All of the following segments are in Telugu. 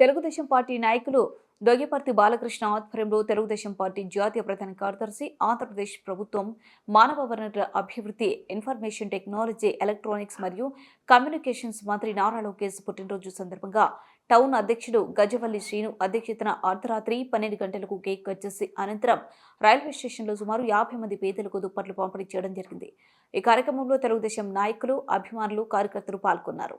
తెలుగుదేశం పార్టీ నాయకులు దొయ్యపర్తి బాలకృష్ణ ఆధ్వర్యంలో తెలుగుదేశం పార్టీ జాతీయ ప్రధాన కార్యదర్శి ఆంధ్రప్రదేశ్ ప్రభుత్వం మానవ వనరుల అభివృద్ధి ఇన్ఫర్మేషన్ టెక్నాలజీ ఎలక్ట్రానిక్స్ మరియు కమ్యూనికేషన్స్ మంత్రి నారా లోకేష్ పుట్టినరోజు సందర్భంగా టౌన్ అధ్యక్షుడు గజవల్లి శ్రీను అధ్యక్షతన అర్ధరాత్రి పన్నెండు గంటలకు కేక్ కట్ చేసి అనంతరం రైల్వే స్టేషన్లో సుమారు యాభై మంది పేదలకు దుప్పట్లు పంపిణీ చేయడం జరిగింది. ఈ కార్యక్రమంలో తెలుగుదేశం నాయకులు అభిమానులు కార్యకర్తలు పాల్గొన్నారు.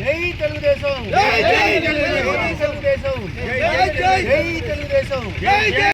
జై తెలుగుదేశం జై జై తెలుగుదేశం జై జై జై తెలుగుదేశం జై